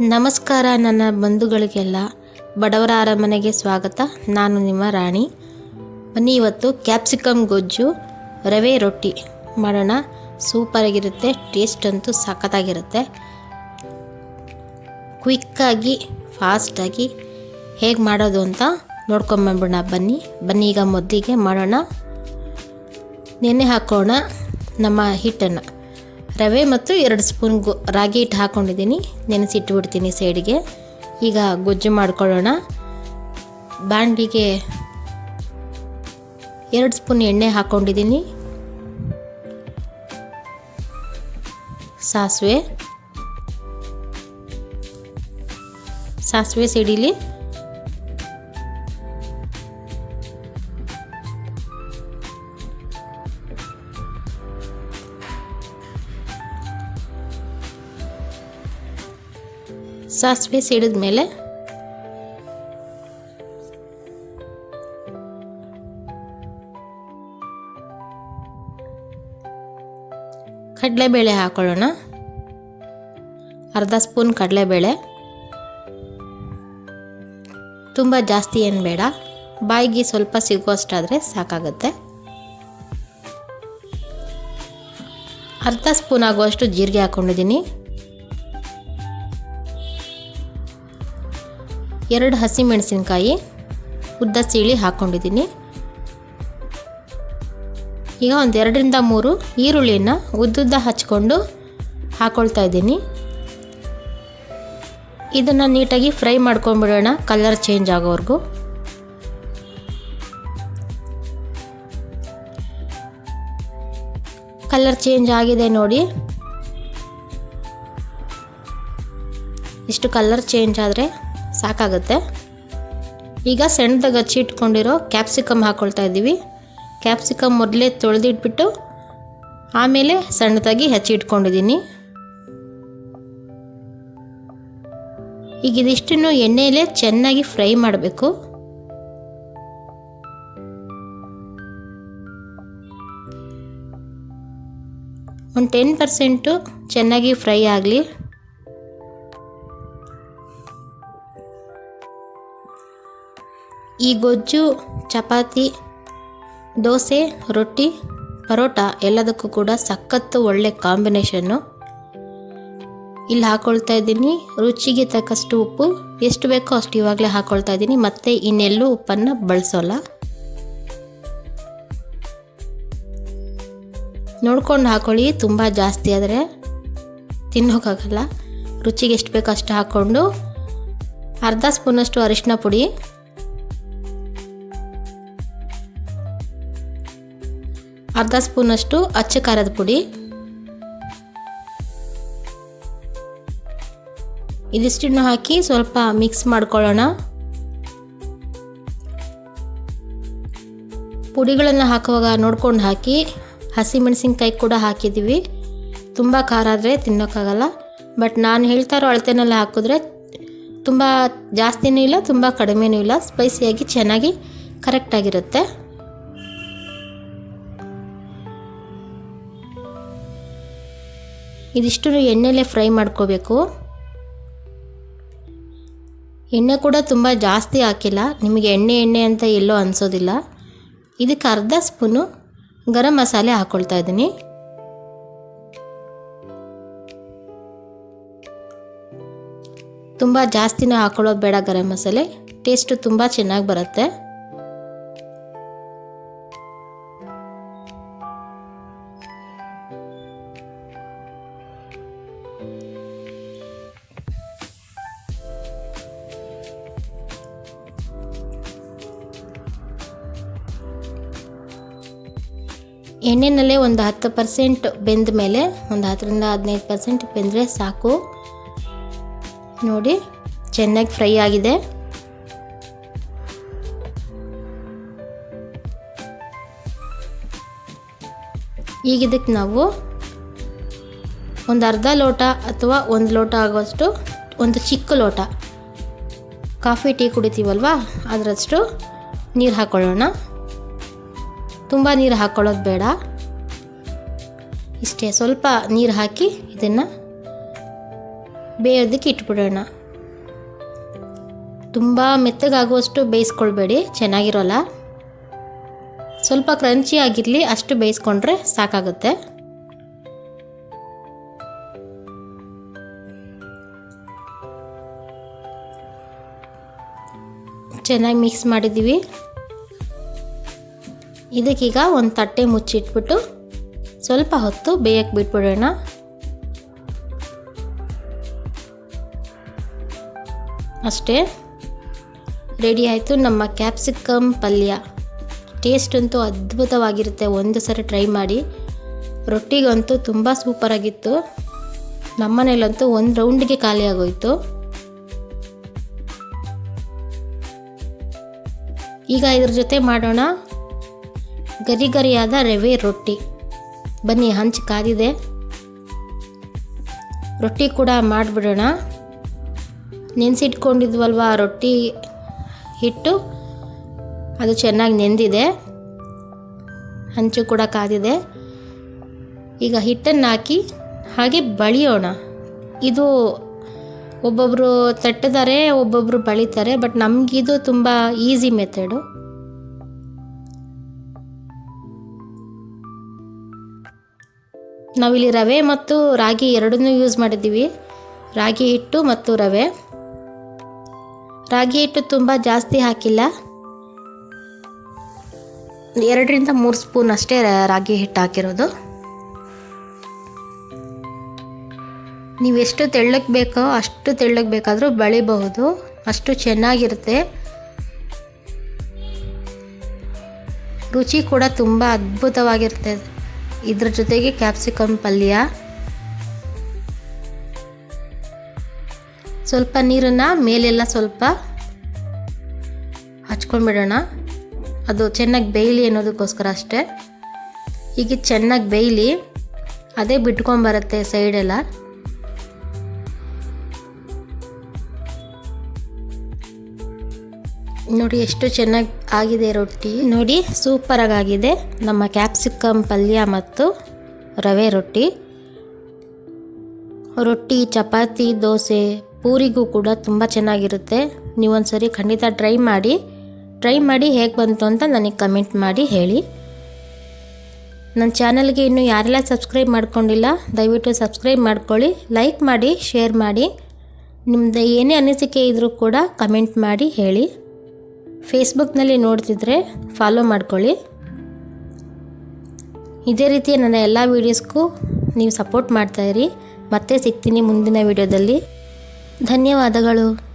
ನಮಸ್ಕಾರ ನನ್ನ ಬಂಧುಗಳಿಗೆಲ್ಲ. ಬಡವರ ಅರಮನೆಗೆ ಸ್ವಾಗತ. ನಾನು ನಿಮ್ಮ ರಾಣಿ. ಬನ್ನಿ ಇವತ್ತು ಕ್ಯಾಪ್ಸಿಕಮ್ ಗೊಜ್ಜು, ರವೆ ರೊಟ್ಟಿ ಮಾಡೋಣ. ಸೂಪರಾಗಿರುತ್ತೆ ಟೇಸ್ಟ್ ಅಂತೂ ಸಖತ್ತಾಗಿರುತ್ತೆ. ಕ್ವಿಕ್ಕಾಗಿ ಫಾಸ್ಟಾಗಿ ಹೇಗೆ ಮಾಡೋದು ಅಂತ ನೋಡ್ಕೊಂಬಂಬಿಡೋಣ ಬನ್ನಿ ಬನ್ನಿ ಈಗ ಮೊದಲಿಗೆ ಮಾಡೋಣ. ನೆನೆ ಹಾಕೋಣ ನಮ್ಮ ಹಿಟ್ಟನ್ನು. ರವೆ ಮತ್ತು ಎರಡು ಸ್ಪೂನ್ ಗೊ ರಾಗಿ ಹಿಟ್ಟು ಹಾಕ್ಕೊಂಡಿದ್ದೀನಿ ನೆನೆಸಿಟ್ಬಿಡ್ತೀನಿ ಸೈಡಿಗೆ. ಈಗ ಗೊಜ್ಜು ಮಾಡ್ಕೊಳ್ಳೋಣ. ಬಾಂಡಿಗೆ ಎರಡು ಸ್ಪೂನ್ ಎಣ್ಣೆ ಹಾಕ್ಕೊಂಡಿದ್ದೀನಿ ಸಾಸಿವೆ. ಸಾಸಿವೆ ಸಿಡಿಲಿ ಸಾಸಿವೆ ಸಿಡಿದ ಮೇಲೆ ಕಡಲೆಬೇಳೆ ಹಾಕೊಳ್ಳೋಣ. ಅರ್ಧ ಸ್ಪೂನ್ ಕಡಲೆಬೇಳೆ. ತುಂಬ ಜಾಸ್ತಿ ಏನು ಬೇಡ. ಬಾಯಿಗೆ ಸ್ವಲ್ಪ ಸಿಗುವಷ್ಟಾದರೆ ಸಾಕಾಗುತ್ತೆ. ಅರ್ಧ ಸ್ಪೂನ್ ಆಗುವಷ್ಟು ಜೀರಿಗೆ ಹಾಕ್ಕೊಂಡಿದ್ದೀನಿ ಎರಡು ಹಸಿ ಮೆಣಸಿನ್ಕಾಯಿ ಉದ್ದ ಸೀಳಿ ಹಾಕ್ಕೊಂಡಿದ್ದೀನಿ ಈಗ ಒಂದು ಎರಡರಿಂದ ಮೂರು ಈರುಳ್ಳಿಯನ್ನು ಉದ್ದುದ್ದ ಹಚ್ಕೊಂಡು ಹಾಕ್ಕೊಳ್ತಾ ಇದ್ದೀನಿ. ಇದನ್ನು ನೀಟಾಗಿ ಫ್ರೈ ಮಾಡ್ಕೊಂಡ್ಬಿಡೋಣ ಕಲರ್ ಚೇಂಜ್ ಆಗೋವರೆಗೂ. ಕಲರ್ ಚೇಂಜ್ ಆಗಿದೆ ನೋಡಿ. ಇಷ್ಟು ಕಲರ್ ಚೇಂಜ್ ಆದರೆ ಸಾಕಾಗುತ್ತೆ. ಈಗ ಸಣ್ಣದಾಗಿ ಹಚ್ಚಿ ಇಟ್ಕೊಂಡಿರೋ ಕ್ಯಾಪ್ಸಿಕಮ್ ಹಾಕ್ಕೊಳ್ತಾ ಇದ್ದೀವಿ. ಕ್ಯಾಪ್ಸಿಕಮ್ ಮೊದಲೇ ತೊಳೆದಿಟ್ಬಿಟ್ಟು ಆಮೇಲೆ ಸಣ್ಣದಾಗಿ ಹಚ್ಚಿ ಇಟ್ಕೊಂಡಿದ್ದೀನಿ. ಈಗ ಇದಿಷ್ಟನ್ನು ಎಣ್ಣೆಯಲ್ಲೇ ಚೆನ್ನಾಗಿ ಫ್ರೈ ಮಾಡಬೇಕು. ಒಂದು ಟೆನ್ ಪರ್ಸೆಂಟು ಚೆನ್ನಾಗಿ ಫ್ರೈ ಆಗಲಿ. ಈ ಗೊಜ್ಜು, ಚಪಾತಿ, ದೋಸೆ, ರೊಟ್ಟಿ, ಪರೋಟ ಎಲ್ಲದಕ್ಕೂ ಕೂಡ ಸಖತ್ತು ಒಳ್ಳೆ ಕಾಂಬಿನೇಷನ್ನು ಇಲ್ಲಿ ಹಾಕ್ಕೊಳ್ತಾ ಇದ್ದೀನಿ. ರುಚಿಗೆ ತಕ್ಕಷ್ಟು ಉಪ್ಪು. ಎಷ್ಟು ಬೇಕೋ ಅಷ್ಟು ಇವಾಗಲೇ ಹಾಕ್ಕೊಳ್ತಾ ಇದ್ದೀನಿ. ಮತ್ತು ಇನ್ನೆಲ್ಲೂ ಉಪ್ಪನ್ನು ಬಳಸೋಲ್ಲ. ನೋಡ್ಕೊಂಡು ಹಾಕೊಳ್ಳಿ. ತುಂಬ ಜಾಸ್ತಿ ಆದರೆ ತಿನ್ನೋಕ್ಕಾಗಲ್ಲ. ರುಚಿಗೆ ಎಷ್ಟು ಬೇಕೋ ಅಷ್ಟು ಹಾಕ್ಕೊಂಡು ಅರ್ಧ ಸ್ಪೂನಷ್ಟು ಅರಿಶಿನ ಪುಡಿ. ಅರ್ಧ ಸ್ಪೂನಷ್ಟು ಅಚ್ಚ ಖಾರದ ಪುಡಿ. ಇದಿಷ್ಟನ್ನು ಹಾಕಿ ಸ್ವಲ್ಪ ಮಿಕ್ಸ್ ಮಾಡ್ಕೊಳ್ಳೋಣ. ಪುಡಿಗಳನ್ನು ಹಾಕುವಾಗ ನೋಡ್ಕೊಂಡು ಹಾಕಿ, ಹಸಿಮೆಣಸಿನ್ಕಾಯಿ ಕೂಡ ಹಾಕಿದ್ದೀವಿ. ತುಂಬ ಖಾರ ಆದರೆ ತಿನ್ನೋಕ್ಕಾಗಲ್ಲ. ಬಟ್ ನಾನು ಹೇಳ್ತಾ ಇರೋ ಅಳತೆನೆಲ್ಲ ಹಾಕಿದ್ರೆ ತುಂಬ ಜಾಸ್ತಿನೂ ಇಲ್ಲ, ತುಂಬ ಕಡಿಮೆನೂ ಇಲ್ಲ. ಸ್ಪೈಸಿಯಾಗಿ ಚೆನ್ನಾಗಿ ಕರೆಕ್ಟಾಗಿರುತ್ತೆ ಇದಿಷ್ಟು ಎಣ್ಣೆಲೇ ಫ್ರೈ ಮಾಡ್ಕೋಬೇಕು. ಎಣ್ಣೆ ಕೂಡ ತುಂಬ ಜಾಸ್ತಿ ಹಾಕಿಲ್ಲ. ನಿಮಗೆ ಎಣ್ಣೆ ಎಣ್ಣೆ ಅಂತ ಎಲ್ಲೋ ಅನಿಸೋದಿಲ್ಲ. ಇದಕ್ಕೆ ಅರ್ಧ ಸ್ಪೂನು ಗರಂ ಮಸಾಲೆ ಹಾಕ್ಕೊಳ್ತಾ ಇದ್ದೀನಿ. ತುಂಬ ಜಾಸ್ತಿನೂ ಹಾಕೊಳ್ಳೋದು ಬೇಡ ಗರಂ ಮಸಾಲೆ. ಟೇಸ್ಟು ತುಂಬ ಚೆನ್ನಾಗಿ ಬರುತ್ತೆ. ಎಣ್ಣೆನಲ್ಲೇ ಒಂದು ಹತ್ತು ಪರ್ಸೆಂಟ್ ಬೆಂದ ಮೇಲೆ, ಒಂದು ಹತ್ತರಿಂದ ಹದಿನೈದು ಪರ್ಸೆಂಟ್ ಬೆಂದರೆ ಸಾಕು. ನೋಡಿ, ಚೆನ್ನಾಗಿ ಫ್ರೈ ಆಗಿದೆ. ಈಗ ಇದಕ್ಕೆ ನಾವು ಒಂದು ಅರ್ಧ ಲೋಟ ಅಥವಾ ಒಂದು ಲೋಟ ಆಗೋಷ್ಟು ಒಂದು ಚಿಕ್ಕ ಲೋಟ ಕಾಫಿ ಟೀ ಕುಡಿತೀವಲ್ವಾ? ಅದರಷ್ಟು ನೀರು ಹಾಕ್ಕೊಳ್ಳೋಣ ತುಂಬ ನೀರು ಹಾಕ್ಕೊಳ್ಳೋದು ಬೇಡ. ಇಷ್ಟೇ ಸ್ವಲ್ಪ ನೀರು ಹಾಕಿ ಇದನ್ನು ಬೇಯೋದಕ್ಕೆ ಇಟ್ಬಿಡೋಣ. ತುಂಬ ಮೆತ್ತಗಾಗುವಷ್ಟು ಬೇಯಿಸ್ಕೊಳ್ಬೇಡಿ, ಚೆನ್ನಾಗಿರೋಲ್ಲ. ಸ್ವಲ್ಪ ಕ್ರಂಚಿ ಆಗಿರಲಿ ಅಷ್ಟು ಬೇಯಿಸ್ಕೊಂಡ್ರೆ ಸಾಕಾಗುತ್ತೆ. ಚೆನ್ನಾಗಿ ಮಿಕ್ಸ್ ಮಾಡಿದ್ದೀವಿ. ಇದಕ್ಕೀಗ ಒಂದು ತಟ್ಟೆ ಮುಚ್ಚಿಟ್ಬಿಟ್ಟು ಸ್ವಲ್ಪ ಹೊತ್ತು ಬೇಯಕ್ಕೆ ಬಿಟ್ಬಿಡೋಣ. ಅಷ್ಟೇ. ರೆಡಿ ಆಯಿತು ನಮ್ಮ ಕ್ಯಾಪ್ಸಿಕಮ್ ಪಲ್ಯ. ಟೇಸ್ಟ್ ಅಂತೂ ಅದ್ಭುತವಾಗಿರುತ್ತೆ. ಒಂದು ಸರಿ ಟ್ರೈ ಮಾಡಿ. ರೊಟ್ಟಿಗಂತೂ ತುಂಬ ಸೂಪರಾಗಿತ್ತು ನಮ್ಮನೇಲಂತೂ ಒಂದು ರೌಂಡಿಗೆ ಖಾಲಿಯಾಗೋಯಿತು ಈಗ ಇದ್ರ ಜೊತೆ ಮಾಡೋಣ. ಗರಿ ಗರಿಯಾದ ರವೆ ರೊಟ್ಟಿ. ಬನ್ನಿ, ಹಂಚು ಕಾದಿದೆ. ರೊಟ್ಟಿ ಕೂಡ ಮಾಡಿಬಿಡೋಣ. ನೆನೆಸಿಟ್ಕೊಂಡಿದ್ವಲ್ವ ರೊಟ್ಟಿ ಹಿಟ್ಟು? ಅದು ಚೆನ್ನಾಗಿ ನೆಂದಿದೆ. ಹಂಚು ಕೂಡ ಕಾದಿದೆ. ಈಗ ಹಿಟ್ಟನ್ನು ಹಾಕಿ ಹಾಗೆ ಬಳಿಯೋಣ. ಇದು ಒಬ್ಬೊಬ್ಬರು ತಟ್ಟಿದ್ದಾರೆ ಒಬ್ಬೊಬ್ಬರು ಬಳಿತಾರೆ, ಬಟ್ ನಮಗಿದು ತುಂಬ ಈಸಿ ಮೆಥಡು. ನಾವಿಲ್ಲಿ ರವೆ ಮತ್ತು ರಾಗಿ ಎರಡನ್ನೂ ಯೂಸ್ ಮಾಡಿದ್ದೀವಿ. ರಾಗಿ ಹಿಟ್ಟು ಮತ್ತು ರವೆ. ರಾಗಿ ಹಿಟ್ಟು ತುಂಬ ಜಾಸ್ತಿ ಹಾಕಿಲ್ಲ. ಎರಡರಿಂದ ಮೂರು ಸ್ಪೂನ್ ಅಷ್ಟೇ ರಾಗಿ ಹಿಟ್ಟು ಹಾಕಿರೋದು. ನೀವು ಎಷ್ಟು ತೆಳ್ಳಗೆ ಬೇಕೋ ಅಷ್ಟು ತೆಳ್ಳಗೆ ಬೇಕಾದರೂ ಬಳಿಬಹುದು. ಅಷ್ಟು ಚೆನ್ನಾಗಿರುತ್ತೆ. ರುಚಿ ಕೂಡ ತುಂಬ ಅದ್ಭುತವಾಗಿರುತ್ತೆ. ಇದ್ರ ಜೊತೆಗೆ ಕ್ಯಾಪ್ಸಿಕಮ್ ಪಲ್ಯ. ಸ್ವಲ್ಪ ನೀರನ್ನು ಮೇಲೆಲ್ಲ ಸ್ವಲ್ಪ ಹಚ್ಕೊಂಡ್ಬಿಡೋಣ. ಅದು ಚೆನ್ನಾಗಿ ಬೇಯಲಿ ಅನ್ನೋದಕ್ಕೋಸ್ಕರ ಅಷ್ಟೇ. ಈಗ ಚೆನ್ನಾಗಿ ಬೇಯಲಿ, ಅದೇ ಬಿಟ್ಕೊಂಬರುತ್ತೆ ಸೈಡೆಲ್ಲ ನೋಡಿ ಎಷ್ಟು ಚೆನ್ನಾಗಿ ಆಗಿದೆ ರೊಟ್ಟಿ. ನೋಡಿ ಸೂಪರಾಗಿ ಆಗಿದೆ ನಮ್ಮ ಕ್ಯಾಪ್ಸಿಕಮ್ ಪಲ್ಯ ಮತ್ತು ರವೆ ರೊಟ್ಟಿ. ರೊಟ್ಟಿ, ಚಪಾತಿ, ದೋಸೆ ಪೂರಿಗೂ ಕೂಡ ತುಂಬ ಚೆನ್ನಾಗಿರುತ್ತೆ. ನೀವೊಂದ್ಸರಿ ಖಂಡಿತ ಟ್ರೈ ಮಾಡಿ. ಟ್ರೈ ಮಾಡಿ ಹೇಗೆ ಬಂತು ಅಂತ ನನಗೆ ಕಮೆಂಟ್ ಮಾಡಿ ಹೇಳಿ. ನನ್ನ ಚಾನಲ್ಗೆ ಇನ್ನೂ ಯಾರೆಲ್ಲ ಸಬ್ಸ್ಕ್ರೈಬ್ ಮಾಡ್ಕೊಂಡಿಲ್ಲ, ದಯವಿಟ್ಟು ಸಬ್ಸ್ಕ್ರೈಬ್ ಮಾಡ್ಕೊಳ್ಳಿ, ಲೈಕ್ ಮಾಡಿ, ಶೇರ್ ಮಾಡಿ. ನಿಮ್ಮದು ಏನೇ ಅನಿಸಿಕೆ ಇದ್ದರೂ ಕೂಡ ಕಮೆಂಟ್ ಮಾಡಿ ಹೇಳಿ. ಫೇಸ್ಬುಕ್ನಲ್ಲಿ ನೋಡ್ತಿದ್ರೆ ಫಾಲೋ ಮಾಡ್ಕೊಳ್ಳಿ. ಇದೇ ರೀತಿ ನನ್ನ ಎಲ್ಲ ವೀಡಿಯೋಸ್ಗೂ ನೀವು ಸಪೋರ್ಟ್ ಮಾಡ್ತಾಯಿರಿ ಮತ್ತೆ ಸಿಗ್ತೀನಿ ಮುಂದಿನ ವಿಡಿಯೋದಲ್ಲಿ. ಧನ್ಯವಾದಗಳು.